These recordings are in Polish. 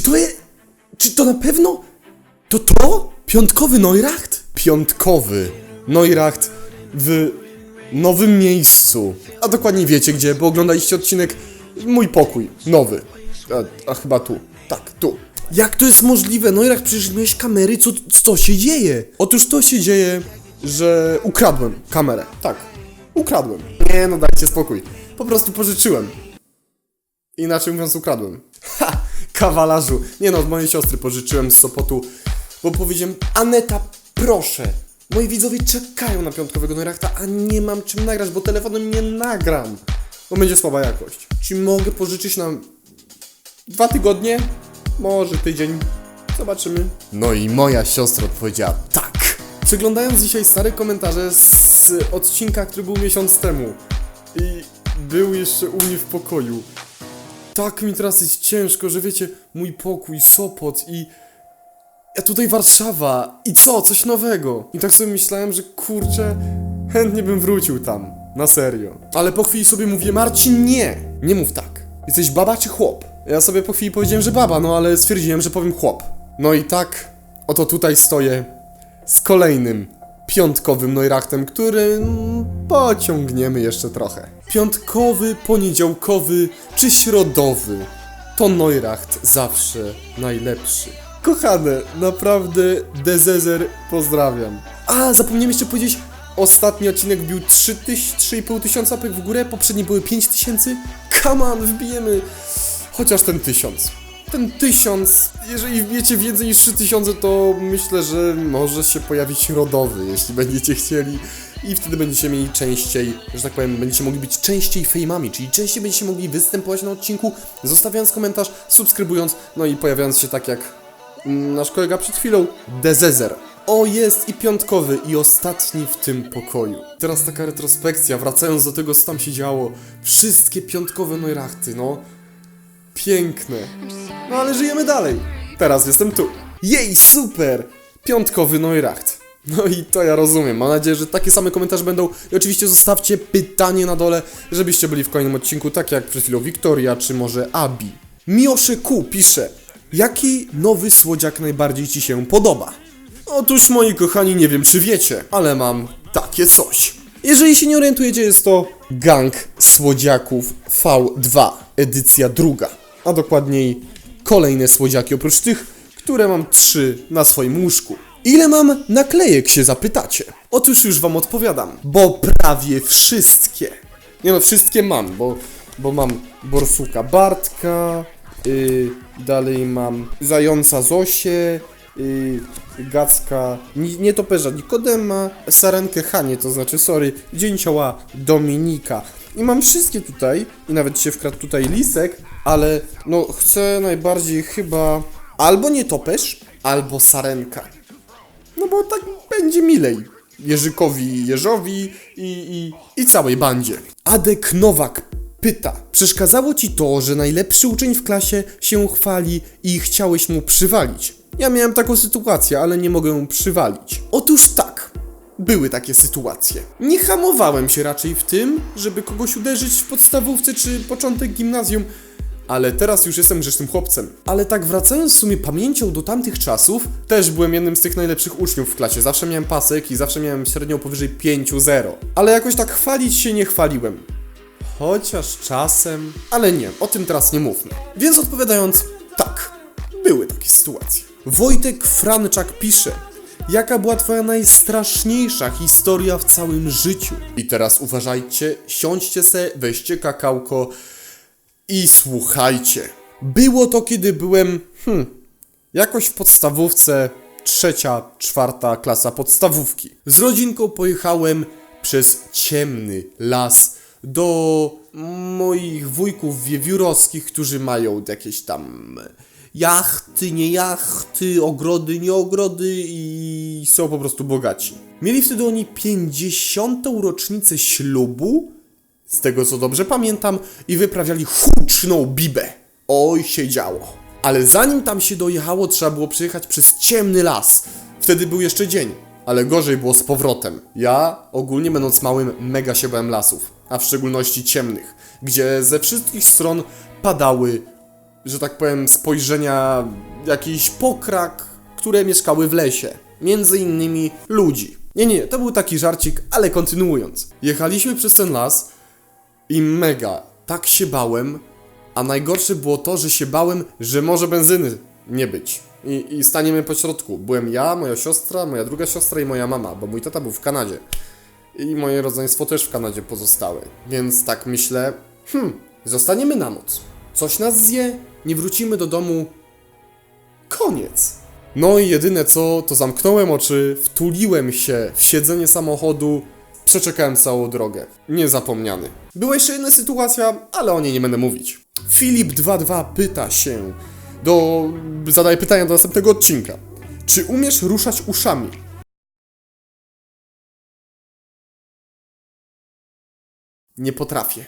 Czy to jest... Czy to na pewno... To to? Piątkowy Neuracht? Piątkowy Neuracht w nowym miejscu. A dokładnie wiecie gdzie, bo oglądaliście odcinek Mój pokój, nowy. A, a chyba tu. Tak, tu. Jak to jest możliwe? Neuracht, przecież miałeś kamery, co, co się dzieje? Otóż to się dzieje, że ukradłem kamerę. Tak, ukradłem. Nie no, dajcie spokój. Po prostu pożyczyłem. Inaczej mówiąc, ukradłem. Kawalarzu. Nie no, od mojej siostry pożyczyłem z Sopotu, bo powiedziałem, Aneta, proszę. Moi widzowie czekają na piątkowego Neurachta, a nie mam czym nagrać, bo telefonem nie nagram. Bo będzie słaba jakość. Czy mogę pożyczyć nam dwa tygodnie? Może tydzień. Zobaczymy. No i moja siostra odpowiedziała tak. Przeglądając dzisiaj stare komentarze z odcinka, który był miesiąc temu i był jeszcze u mnie w pokoju. Tak mi teraz jest ciężko, że wiecie, mój pokój, Sopot i... A tutaj Warszawa i co, coś nowego. I tak sobie myślałem, że kurczę, chętnie bym wrócił tam. Na serio. Ale po chwili sobie mówię, Marcin, nie! Nie mów tak. Jesteś baba czy chłop? Ja sobie po chwili powiedziałem, że baba, no ale stwierdziłem, że powiem chłop. No i tak, oto tutaj stoję z kolejnym piątkowym Neurachtem, który mm, pociągniemy jeszcze trochę. Piątkowy, poniedziałkowy czy środowy. To Neuracht zawsze najlepszy. Kochane, naprawdę Dezezer pozdrawiam. A, zapomniałem jeszcze powiedzieć, ostatni odcinek wbił 3,5 tysiąca apek w górę, poprzedni były 5 tysięcy. Come on, wbijemy chociaż ten tysiąc. Ten tysiąc, jeżeli wiecie więcej niż 3000, to myślę, że może się pojawić rodowy, jeśli będziecie chcieli. I wtedy będziecie mieli częściej, że tak powiem, będziecie mogli być częściej fejmami, czyli częściej będziecie mogli występować na odcinku, zostawiając komentarz, subskrybując, no i pojawiając się tak jak nasz kolega przed chwilą, Dezezer. O, jest i piątkowy, i ostatni w tym pokoju. Teraz taka retrospekcja, wracając do tego, co tam się działo. Wszystkie piątkowe Neurachty, no. Piękne. No ale żyjemy dalej. Teraz jestem tu. Jej, super! Piątkowy Neuracht. No i to ja rozumiem. Mam nadzieję, że takie same komentarze będą. I oczywiście zostawcie pytanie na dole, żebyście byli w kolejnym odcinku, tak jak przed chwilą Wiktoria, czy może Abi. Miosze Q pisze. Jaki nowy słodziak najbardziej Ci się podoba? Otóż, moi kochani, nie wiem czy wiecie, ale mam takie coś. Jeżeli się nie orientujecie, jest to Gang Słodziaków V2, edycja druga. A dokładniej kolejne słodziaki oprócz tych, które mam trzy na swoim łóżku. Ile mam naklejek się zapytacie? Otóż już wam odpowiadam, bo prawie wszystkie. Nie no, wszystkie mam, bo, bo mam Borsuka Bartka, yy, dalej mam Zająca Zosię, yy, Gacka, nie, nie toperza Nikodema, Sarenkę Hanie, to znaczy, sorry, Dzięcioła Dominika. I mam wszystkie tutaj, i nawet się wkradł tutaj lisek, ale no chcę najbardziej chyba albo nietoperz, albo Sarenka. No bo tak będzie milej. Jerzykowi, Jerzowi i, i, i całej bandzie. Adek Nowak pyta. Przeszkadzało ci to, że najlepszy uczeń w klasie się chwali i chciałeś mu przywalić? Ja miałem taką sytuację, ale nie mogę przywalić. Otóż tak. Były takie sytuacje. Nie hamowałem się raczej w tym, żeby kogoś uderzyć w podstawówce czy początek gimnazjum, ale teraz już jestem grzecznym chłopcem. Ale tak wracając w sumie pamięcią do tamtych czasów, też byłem jednym z tych najlepszych uczniów w klasie. Zawsze miałem pasek i zawsze miałem średnią powyżej 5-0. Ale jakoś tak chwalić się nie chwaliłem. Chociaż czasem, ale nie, o tym teraz nie mówmy. Więc odpowiadając, tak, były takie sytuacje. Wojtek Franczak pisze, jaka była twoja najstraszniejsza historia w całym życiu? I teraz uważajcie, siądźcie se, weźcie kakałko i słuchajcie. Było to, kiedy byłem, hmm, jakoś w podstawówce, trzecia, czwarta klasa podstawówki. Z rodzinką pojechałem przez ciemny las do moich wujków wiewiórowskich, którzy mają jakieś tam jachty, nie jachty, ogrody, nie ogrody i są po prostu bogaci. Mieli wtedy oni 50. rocznicę ślubu, z tego co dobrze pamiętam, i wyprawiali huczną bibę. Oj, się działo. Ale zanim tam się dojechało, trzeba było przejechać przez ciemny las. Wtedy był jeszcze dzień, ale gorzej było z powrotem. Ja, ogólnie będąc małym, mega się bałem lasów, a w szczególności ciemnych, gdzie ze wszystkich stron padały że tak powiem, spojrzenia jakiś pokrak, które mieszkały w lesie. Między innymi ludzi. Nie, nie, to był taki żarcik, ale kontynuując. Jechaliśmy przez ten las i mega, tak się bałem, a najgorsze było to, że się bałem, że może benzyny nie być. I, I staniemy po środku. Byłem ja, moja siostra, moja druga siostra i moja mama, bo mój tata był w Kanadzie. I moje rodzeństwo też w Kanadzie pozostały. Więc tak myślę, hmm, zostaniemy na noc. Coś nas zje, nie wrócimy do domu. Koniec. No i jedyne co, to zamknąłem oczy, wtuliłem się w siedzenie samochodu, przeczekałem całą drogę. Niezapomniany. Była jeszcze jedna sytuacja, ale o niej nie będę mówić. Filip22 pyta się, do, zadaje pytania do następnego odcinka. Czy umiesz ruszać uszami? Nie potrafię.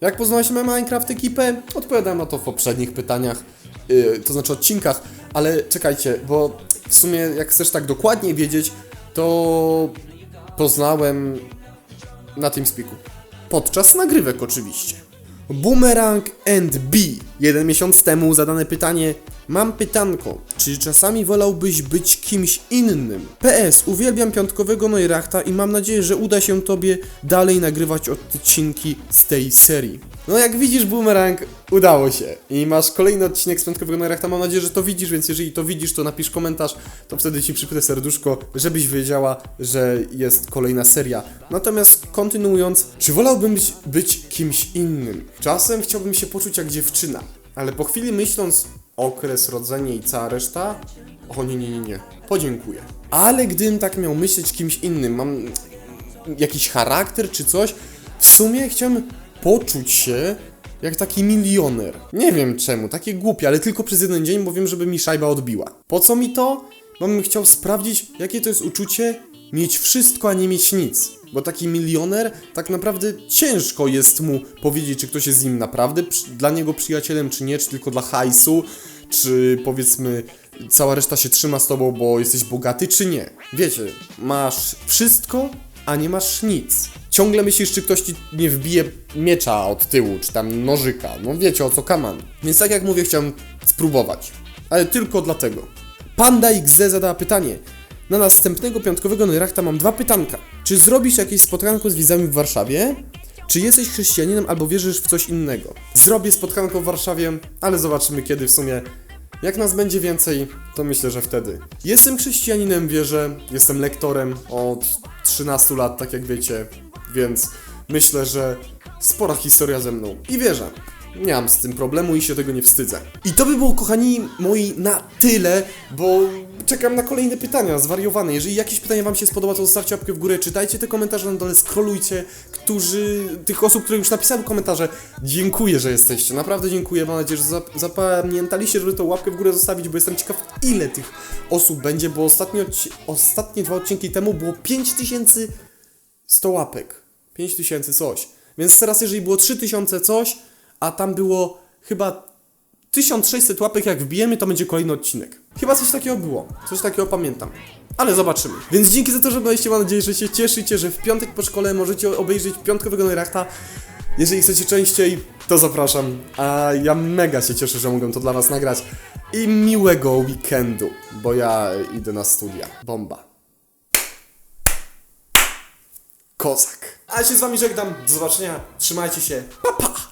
Jak poznaliśmy Minecraft ekipę? Odpowiadałem na to w poprzednich pytaniach, yy, to znaczy odcinkach, ale czekajcie, bo w sumie jak chcesz tak dokładnie wiedzieć, to poznałem na TeamSpeaku. Podczas nagrywek oczywiście. Boomerang and B. Jeden miesiąc temu zadane pytanie. Mam pytanko, czy czasami wolałbyś być kimś innym? PS, uwielbiam piątkowego Neurachta i mam nadzieję, że uda się tobie dalej nagrywać odcinki z tej serii. No jak widzisz Boomerang, udało się. I masz kolejny odcinek z piątkowego Neurachta, mam nadzieję, że to widzisz, więc jeżeli to widzisz, to napisz komentarz, to wtedy ci przypnę serduszko, żebyś wiedziała, że jest kolejna seria. Natomiast kontynuując, czy wolałbym być, być kimś innym? Czasem chciałbym się poczuć jak dziewczyna, ale po chwili myśląc okres, rodzenie i cała reszta, o nie, nie, nie, nie, podziękuję. Ale gdybym tak miał myśleć kimś innym, mam jakiś charakter czy coś, w sumie chciałem poczuć się jak taki milioner. Nie wiem czemu, takie głupie, ale tylko przez jeden dzień, bo wiem, żeby mi szajba odbiła. Po co mi to? Bo bym chciał sprawdzić, jakie to jest uczucie mieć wszystko, a nie mieć nic. Bo taki milioner, tak naprawdę ciężko jest mu powiedzieć, czy ktoś jest z nim naprawdę dla niego przyjacielem, czy nie, czy tylko dla hajsu, czy powiedzmy cała reszta się trzyma z tobą, bo jesteś bogaty, czy nie. Wiecie, masz wszystko, a nie masz nic. Ciągle myślisz, czy ktoś ci nie wbije miecza od tyłu, czy tam nożyka. No wiecie o co kaman. Więc tak jak mówię, chciałem spróbować. Ale tylko dlatego. Panda XZ zadała pytanie. Na następnego piątkowego Neurachta mam dwa pytanka. Czy zrobisz jakieś spotkanko z widzami w Warszawie? Czy jesteś chrześcijaninem albo wierzysz w coś innego? Zrobię spotkanko w Warszawie, ale zobaczymy kiedy w sumie. Jak nas będzie więcej, to myślę, że wtedy. Jestem chrześcijaninem, wierzę, jestem lektorem od 13 lat, tak jak wiecie, więc myślę, że spora historia ze mną i wierzę. Nie mam z tym problemu i się tego nie wstydzę. I to by było, kochani moi, na tyle, bo czekam na kolejne pytania, zwariowane. Jeżeli jakieś pytanie Wam się spodoba, to zostawcie łapkę w górę, czytajcie te komentarze na dole, scrollujcie. Którzy, tych osób, które już napisały komentarze, dziękuję, że jesteście. Naprawdę dziękuję. Mam nadzieję, że zap- zapamiętaliście, żeby tą łapkę w górę zostawić, bo jestem ciekaw, ile tych osób będzie, bo ostatnio, ostatnie dwa odcinki temu było 5100 łapek. 5000 coś. Więc teraz, jeżeli było 3000 coś, a tam było chyba 1600 łapek, jak wbijemy, to będzie kolejny odcinek. Chyba coś takiego było. Coś takiego pamiętam. Ale zobaczymy. Więc dzięki za to, że byliście. Mam nadzieję, że się cieszycie, że w piątek po szkole możecie obejrzeć piątkowego Neurachta. Jeżeli chcecie częściej, to zapraszam. A ja mega się cieszę, że mogę to dla Was nagrać. I miłego weekendu, bo ja idę na studia. Bomba. Kozak. A ja się z Wami żegnam. Do zobaczenia. Trzymajcie się. Pa, pa!